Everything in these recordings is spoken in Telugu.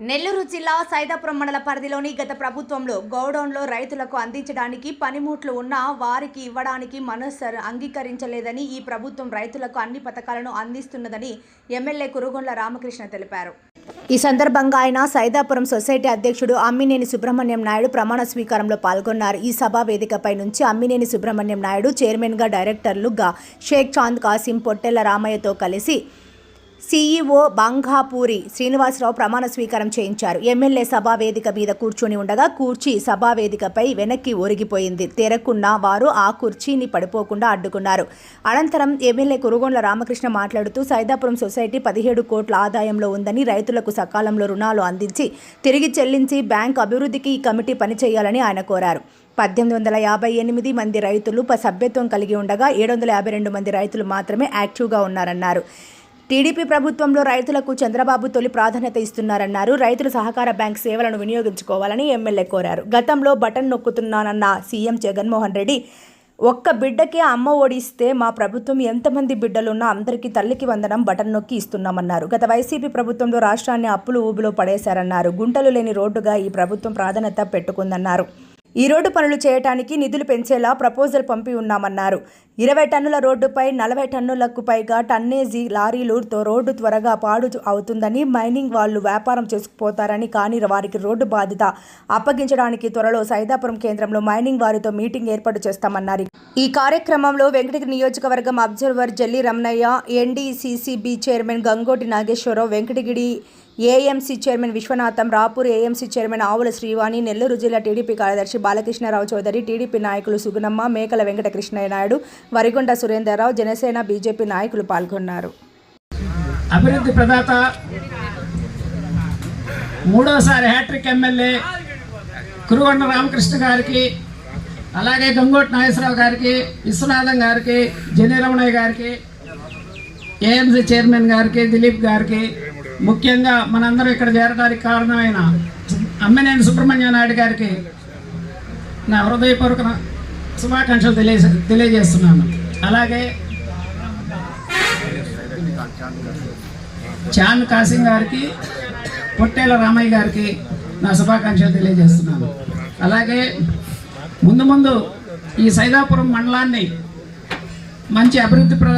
నెల్లూరు జిల్లా సైదాపురం మండల పరిధిలోని గత ప్రభుత్వంలో గౌడౌన్లో రైతులకు అందించడానికి పనిముట్లు ఉన్నా వారికి ఇవ్వడానికి మనస్సర్ అంగీకరించలేదని ఈ ప్రభుత్వం రైతులకు అన్ని పథకాలను అందిస్తున్నదని ఎమ్మెల్యే కురుగొండ్ల రామకృష్ణ తెలిపారు. ఈ సందర్భంగా ఆయన సైదాపురం సొసైటీ అధ్యక్షుడు అమ్మినేని సుబ్రహ్మణ్యం నాయుడు ప్రమాణ స్వీకారంలో పాల్గొన్నారు. ఈ సభా వేదికపై నుంచి అమ్మినేని సుబ్రహ్మణ్యం నాయుడు చైర్మన్గా డైరెక్టర్లుగా షేక్ చాంద్ కాసిం పొట్టెల రామయ్యతో కలిసి సీఈఓ బంఘాపూరి శ్రీనివాసరావు ప్రమాణ స్వీకారం చేయించారు. ఎమ్మెల్యే సభా వేదిక మీద కూర్చొని ఉండగా కూర్చీ సభా వేదికపై వెనక్కి ఒరిగిపోయింది. తెరకున్న వారు ఆ కుర్చీని పడిపోకుండా అడ్డుకున్నారు. అనంతరం ఎమ్మెల్యే కురుగొండ్ల రామకృష్ణ మాట్లాడుతూ సైదాపురం సొసైటీ పదిహేడు కోట్ల ఆదాయంలో ఉందని రైతులకు సకాలంలో రుణాలు అందించి తిరిగి చెల్లించి బ్యాంక్ అభివృద్ధికి ఈ కమిటీ పనిచేయాలని ఆయన కోరారు. పద్దెనిమిది వందల యాభై ఎనిమిది మంది రైతులు సభ్యత్వం కలిగి ఉండగా ఏడు వందల యాభై రెండు మంది రైతులు మాత్రమే యాక్టివ్గా ఉన్నారన్నారు. టీడీపీ ప్రభుత్వంలో రైతులకు చంద్రబాబు తొలి ప్రాధాన్యత ఇస్తున్నారన్నారు. రైతులు సహకార బ్యాంక్ సేవలను వినియోగించుకోవాలని ఎమ్మెల్యే కోరారు. గతంలో బటన్ నొక్కుతున్నానన్న సీఎం జగన్మోహన్ రెడ్డి ఒక్క బిడ్డకే అమ్మ ఓడిస్తే మా ప్రభుత్వం ఎంతమంది బిడ్డలున్నా అందరికీ తల్లికి వందనం బటన్ నొక్కి ఇస్తున్నామన్నారు. గత వైసీపీ ప్రభుత్వంలో రాష్ట్రాన్ని అప్పులు ఊబిలో పడేశారన్నారు. గుంటలు లేని రోడ్డుగా ఈ ప్రభుత్వం ప్రాధాన్యత పెట్టుకుందన్నారు. ఈ రోడ్డు పనులు చేయటానికి నిధులు పెంచేలా ప్రపోజల్ పంపి ఉన్నామన్నారు. ఇరవై టన్నుల రోడ్డుపై నలభై టన్నులకు పైగా టన్నేజీ లారీలుతో రోడ్డు త్వరగా పాడు అవుతుందని మైనింగ్ వాళ్ళు వ్యాపారం చేసుకుపోతారని కానీ వారికి రోడ్డు బాధ్యత అప్పగించడానికి త్వరలో సైదాపురం కేంద్రంలో మైనింగ్ వారితో మీటింగ్ ఏర్పాటు చేస్తామన్నారు. ఈ కార్యక్రమంలో వెంకటగిరి నియోజకవర్గం observer Jalli Ramanaiah NDCCB chairman Gangoti Nageswararao Venkatagiri AMC chairman Viswanatham Rapur AMC chairman Avula Srivani Nellore జిల్లా టీడీపీ కార్యదర్శి బాలకృష్ణారావు చౌదరి టీడీపీ నాయకులు సుగుణమ్మ మేకల వెంకటకృష్ణయ్య నాయుడు వరిగొండ సురేందర్రావు జనసేన బీజేపీ నాయకులు పాల్గొన్నారు. అభివృద్ధి ప్రదాత మూడోసారి హ్యాట్రిక్ ఎమ్మెల్యే కురుగొండ రామకృష్ణ గారికి అలాగే గంగోటి నాగేశ్వరరావు గారికి విశ్వనాథం గారికి జనీరమణయ్య గారికి ఏఎంసీ చైర్మన్ గారికి దిలీప్ గారికి ముఖ్యంగా మనందరం ఇక్కడ చేరడానికి కారణమైన అమ్మినేని సుబ్రహ్మణ్య నాయుడు గారికి నా హృదయపూర్వక శుభాకాంక్షలు తెలియ తెలియజేస్తున్నాను. అలాగే చాంద్ కాసింగ్ గారికి పొట్టేల రామయ్య గారికి నా శుభాకాంక్షలు తెలియజేస్తున్నాను. అలాగే ముందు ముందు ఈ సైదాపురం మండలాన్ని మంచి అభివృద్ధి ప్ర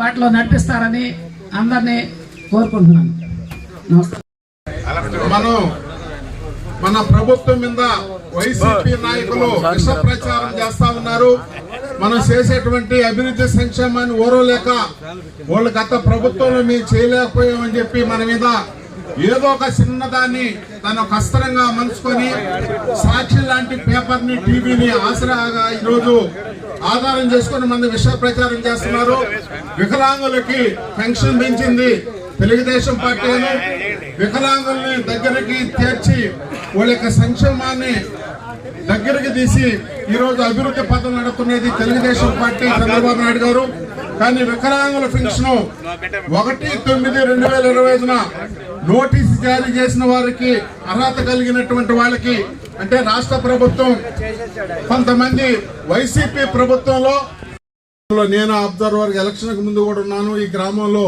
బాటలో నడిపిస్తారని అందరినీ కోరుకుంటున్నాను. మనం మన ప్రభుత్వం మీద వైసీపీ నాయకులు విష ప్రచారం చేస్తా ఉన్నారు. మనం చేసేటువంటి అభివృద్ధి సంక్షేమాన్ని ఓరలేక వాళ్ళు గత ప్రభుత్వంలో మేము చేయలేకపోయామని చెప్పి మన మీద ఏదో ఒక చిన్నదాన్ని తన కష్టంగా మలుచుకొని సాక్షి లాంటి పేపర్ని టీవీని ఆసరాగా ఈరోజు ఆధారం చేసుకొని మన విష ప్రచారం చేస్తున్నారు. వికలాంగులకి పెన్షన్ పెంచింది. తెలుగుదేశం పార్టీను వికలాంగుల్ని దగ్గరికి చేర్చి వాళ్ళ యొక్క సంక్షేమాన్ని దగ్గరికి తీసి ఈ రోజు అభివృద్ధి పథం నడుపుతున్నది తెలుగుదేశం పార్టీ చంద్రబాబు నాయుడు గారు. కానీ వికలాంగుల పెన్షన్ ఒకటి తొమ్మిది రెండు వేల ఇరవై ఐదున నోటీసు జారీ చేసిన వారికి అర్హత కలిగినటువంటి వాళ్ళకి అంటే రాష్ట్ర ప్రభుత్వం కొంతమంది వైసీపీ ప్రభుత్వంలో నేను అబ్జర్వర్ ఎలక్షన్కు ముందు కూడా ఉన్నాను. ఈ గ్రామంలో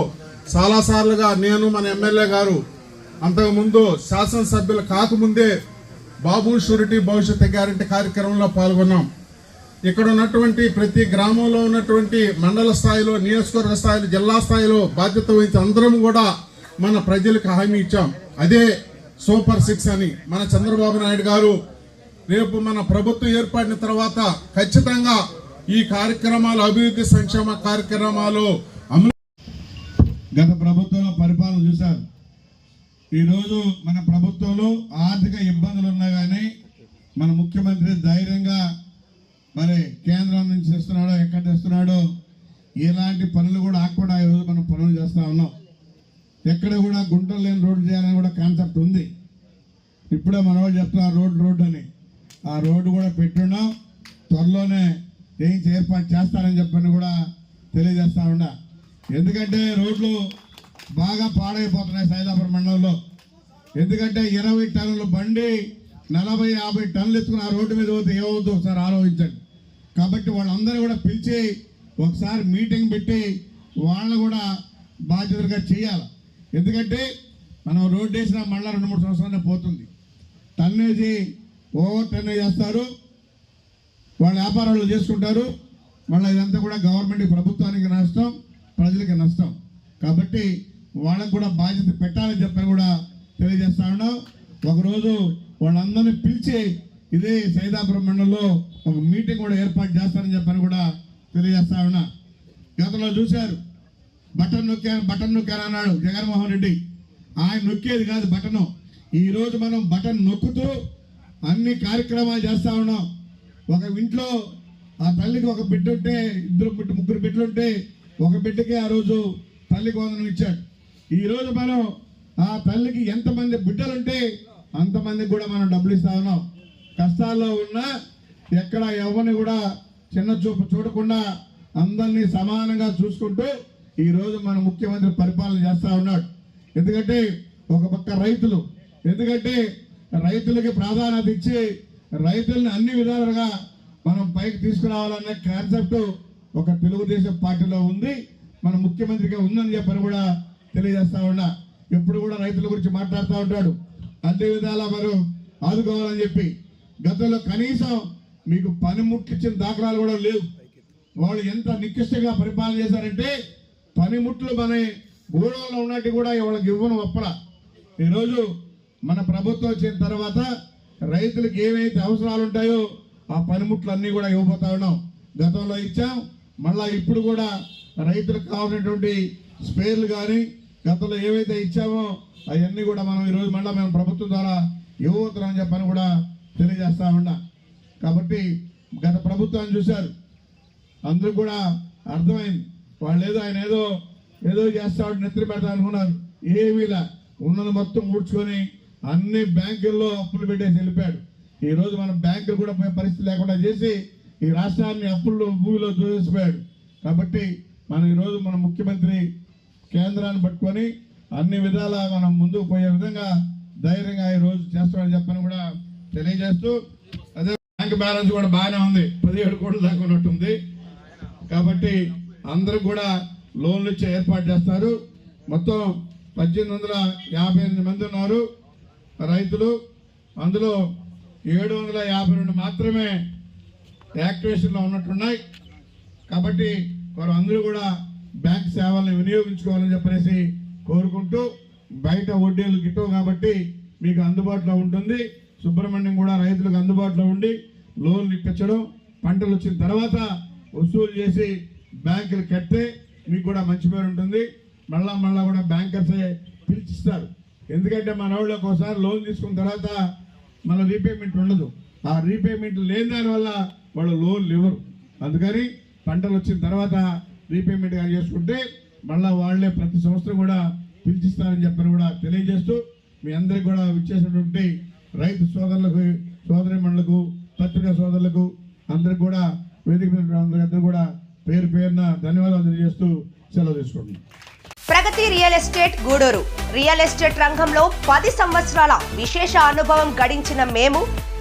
చాలా సార్లుగా నేను మన ఎమ్మెల్యే గారు అంతకుముందు శాసనసభ్యులు కాకముందే బాబు షూరిటీ భవిష్యత్ గ్యారంటీ కార్యక్రమంలో పాల్గొన్నాం. ఇక్కడ ఉన్నటువంటి ప్రతి గ్రామంలో ఉన్నటువంటి మండల స్థాయిలో నియోజకవర్గ స్థాయిలో జిల్లా స్థాయిలో బాధ్యత వహించి అందరం కూడా మన ప్రజలకు హామీ ఇచ్చాం. అదే సూపర్ సిక్స్ అని మన చంద్రబాబు నాయుడు గారు రేపు మన ప్రభుత్వం ఏర్పడిన తర్వాత ఖచ్చితంగా ఈ కార్యక్రమాలు అభివృద్ధి సంక్షేమ కార్యక్రమాలు గత ప్రభుత్వంలో పరిపాలన చూశారు. ఈరోజు మన ప్రభుత్వంలో ఆర్థిక ఇబ్బందులు ఉన్నా కానీ మన ముఖ్యమంత్రి ధైర్యంగా మరి కేంద్రం నుంచి తెస్తున్నాడో ఎక్కడ తెస్తున్నాడో ఎలాంటి పనులు కూడా ఆకుండా ఈరోజు మనం పనులు చేస్తా ఉన్నాం. ఎక్కడ కూడా గుంటలు లేని రోడ్డు చేయాలని కూడా కాన్సెప్ట్ ఉంది. ఇప్పుడే మన వాళ్ళు చెప్తున్నారు రోడ్డు రోడ్డు అని. ఆ రోడ్డు కూడా పెట్టున్నాం. త్వరలోనే ఏం ఏర్పాటు చేస్తారని చెప్పని కూడా తెలియజేస్తా ఉన్నా. ఎందుకంటే రోడ్లు బాగా పాడైపోతున్నాయి సైదాపురం మండలంలో. ఎందుకంటే ఇరవై టన్నుల బండి నలభై యాభై టన్నులు ఎత్తుకుని ఆ రోడ్డు మీద పోతే ఏమవుతుందో ఒకసారి ఆలోచించండి. కాబట్టి వాళ్ళందరూ కూడా పిలిచి ఒకసారి మీటింగ్ పెట్టి వాళ్ళని కూడా బాధ్యతగా చేయాలి. ఎందుకంటే మనం రోడ్డు వేసిన మళ్ళీ రెండు మూడు సంవత్సరాలే పోతుంది. టన్నేజీ ఓవర్ టన్నేజ్ చేస్తారు వాళ్ళ వ్యాపారాలు చేసుకుంటారు. మళ్ళీ ఇదంతా కూడా గవర్నమెంట్ ప్రభుత్వానికి నష్టం. ప్రజలకి నష్టం. కాబట్టి వాళ్ళకు కూడా బాధ్యత పెట్టాలని చెప్పని కూడా తెలియజేస్తా ఉన్నాం. ఒకరోజు వాళ్ళందరినీ పిలిచి ఇదే సైదాపురం మండలంలో ఒక మీటింగ్ కూడా ఏర్పాటు చేస్తారని చెప్పని కూడా తెలియజేస్తా ఉన్నా. గతంలో చూశారు బటన్ నొక్కాను బటన్ నొక్కాను అన్నాడు జగన్మోహన్ రెడ్డి. ఆయన నొక్కేది కాదు బటను. ఈరోజు మనం బటన్ నొక్కుతూ అన్ని కార్యక్రమాలు చేస్తా ఉన్నాం. ఒక ఇంట్లో ఆ తల్లికి ఒక బిడ్డ ఉంటే ఇద్దరు బిడ్డ ముగ్గురు బిడ్డలుంటే ఒక బిడ్డకి ఆ రోజు తల్లి గోదనం ఇచ్చాడు. ఈ రోజు మనం ఆ తల్లికి ఎంతమంది బిడ్డలుంటే అంతమందికి కూడా మనం డబ్బులు ఇస్తా ఉన్నాం. కష్టాల్లో ఉన్నా ఎక్కడ ఎవరిని కూడా చిన్న చూపు చూడకుండా అందరినీ సమానంగా చూసుకుంటూ ఈరోజు మన ముఖ్యమంత్రి పరిపాలన చేస్తూ ఉన్నాడు. ఎందుకంటే ఒక పక్క రైతులు ఎందుకంటే రైతులకి ప్రాధాన్యత ఇచ్చి రైతుల్ని అన్ని విధాలుగా మనం పైకి తీసుకురావాలనే కాన్సెప్ట్ ఒక తెలుగుదేశం పార్టీలో ఉంది మన ముఖ్యమంత్రిగా ఉందని చెప్పని కూడా తెలియజేస్తా ఉన్నా. ఎప్పుడు కూడా రైతుల గురించి మాట్లాడుతూ ఉంటాడు. అన్ని విధాలా మనం ఆదుకోవాలని చెప్పి. గతంలో కనీసం మీకు పనిముట్లు ఇచ్చిన దాఖలాలు కూడా లేవు. వాళ్ళు ఎంత నికృష్టంగా పరిపాలన చేశారంటే పనిముట్లు మన గూడెంలో ఉన్నట్టు కూడా వాళ్ళకి ఇవ్వను ఒప్పల. ఈరోజు మన ప్రభుత్వం వచ్చిన తర్వాత రైతులకు ఏవైతే అవసరాలు ఉంటాయో ఆ పనిముట్లు అన్నీ కూడా ఇవ్వబోతా ఉన్నాం. గతంలో ఇచ్చాం మళ్ళా ఇప్పుడు కూడా రైతులకు కావాల్సినటువంటి స్పేర్లు కానీ గతంలో ఏవైతే ఇచ్చామో అవన్నీ కూడా మనం ఈరోజు మళ్ళీ మేము ప్రభుత్వం ద్వారా ఇవ్వబోతున్నామని చెప్పని కూడా తెలియజేస్తా ఉన్నా. కాబట్టి గత ప్రభుత్వాన్ని చూశారు. అందరూ కూడా అర్థమైంది. వాళ్ళు ఏదో ఆయన ఏదో ఏదో చేస్తాడు నెత్తి పెడతా అనుకున్నారు. ఏమీలా ఉన్నది మొత్తం ఊడ్చుకొని అన్ని బ్యాంకుల్లో అప్పులు పెట్టేసి వెళ్ళిపోయాడు. ఈరోజు మనం బ్యాంకులు కూడా పోయే పరిస్థితి లేకుండా చేసి ఈ రాష్ట్రాన్ని అప్పుల్లో భూమిలో దూసిపోయాడు కాబట్టి మనం ఈరోజు మన ముఖ్యమంత్రి కేంద్రాన్ని పట్టుకొని అన్ని విధాలా మనం ముందుకు పోయే విధంగా ధైర్యంగా ఈ రోజు చేస్తామని చెప్పని కూడా తెలియజేస్తూ అదే బ్యాంక్ బ్యాలెన్స్ కూడా బాగానే ఉంది. పదిహేడు కోట్ల దాకా ఉన్నట్టుంది. కాబట్టి అందరూ కూడా లోన్లు ఇచ్చే ఏర్పాటు చేస్తారు. మొత్తం పద్దెనిమిది వందల యాభై ఎనిమిది మంది ఉన్నారు. రైతులు అందులో ఏడు వందల యాభై రెండు మాత్రమే యాక్టివేషన్లో ఉన్నట్టున్నాయి. కాబట్టి వారు అందరూ కూడా బ్యాంక్ సేవలను వినియోగించుకోవాలని చెప్పనేసి కోరుకుంటూ బయట వడ్డీలు గిట్టవు కాబట్టి మీకు అందుబాటులో ఉంటుంది. సుబ్రహ్మణ్యం కూడా రైతులకు అందుబాటులో ఉండి లోన్లు ఇప్పించడం పంటలు వచ్చిన తర్వాత వసూలు చేసి బ్యాంకులు కడితే మీకు కూడా మంచి పేరు ఉంటుంది. మళ్ళా మళ్ళా కూడా బ్యాంకర్సే పిలిచిస్తారు. ఎందుకంటే మన వాళ్ళు ఒకసారి లోన్ తీసుకున్న తర్వాత మళ్ళీ రీపేమెంట్ ఉండదు. ఆ రీపేమెంట్ లేని దానివల్ల వాళ్ళు లోన్లు ఇవ్వరు అందుకని పంటలు వచ్చిన తర్వాత రీపేమెంట్ కానీ చేసుకుంటే మళ్ళీ వాళ్ళే ప్రతి సంవత్సరం కూడా పిలిచిస్తారని చెప్పని కూడా తెలియజేస్తూ మీ అందరికి కూడా ఇచ్చేసినటువంటి రైతు సోదరులకు సోదరి మండలకు పత్రికా సోదరులకు అందరికి కూడా వేదిక అందరూ అందరికీ కూడా పేరు పేరున ధన్యవాదాలు తెలియజేస్తూ సెలవు తీసుకుంటున్నాను Pragathi real estate Gudur. Real estate రంగంలో పది సంవత్సరాల విశేష అనుభవం గడించిన మేము